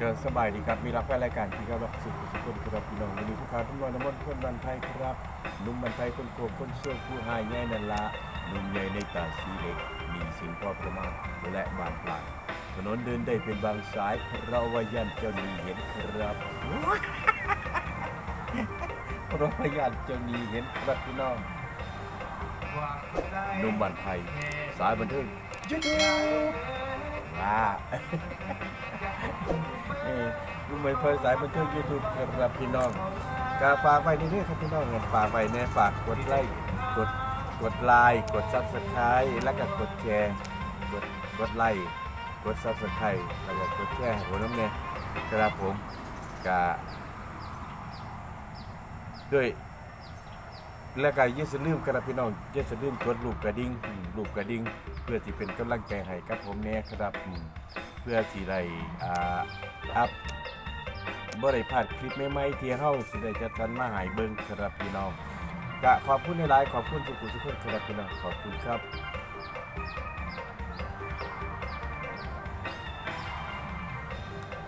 ก็สบายดีครับ มีรักแฟนรายการที่เขารับสุขสุขคนครับพี่น้องวันนี้ผู้ค้าทุกวันน้ำมันต์คนบันไทยครับหนุ่มบันไทยคนโกงคนเชื่อผู้หายใหญ่นันละหนุ่มใหญ่ในตาสีเล็ก มีสินพอประมาณและบานปลายถนนเดินได้เป็นบางสายเราวายันเจ้าหนี้เห็นครับเราวายันเจ้าหนี้เห็นครับพี่น้องหนุ่มบันไทย สายบันเทิงยูทูบว้า ลุงไม่เพิ่นสายบันเทิงยูทูบครับพี่น้องกาฝากไว้นี่ครับพี่น้องเงินฝากไว้แน่ฝากกดไลค์กดกดไลค์กดซับสไครต์แล้วก็กดแชร์กดกดไลค์กดซับสไครต์แล้วก็กดแชร์ห้ผมน้ำเนี่ยครับผมกาด้วยและก็อยิ่าลืมครับพี่น้องอยิ่าลืมกดลูกกระดิ่งลูกกระดิ่งเพื่อที่เป็นกำลังใจให้กับผมแน่ครับอืมเพื่อที่ได้อ่าอัพ บ่ได้พลาดคลิปใหม่ๆที่เฮาสิได้จัดสรรมาให้เบิ่งครับพี่น้องกะขอบคุณหลายๆขอบคุณทุกคนทุกคนครับพี่น้องขอบคุณครับ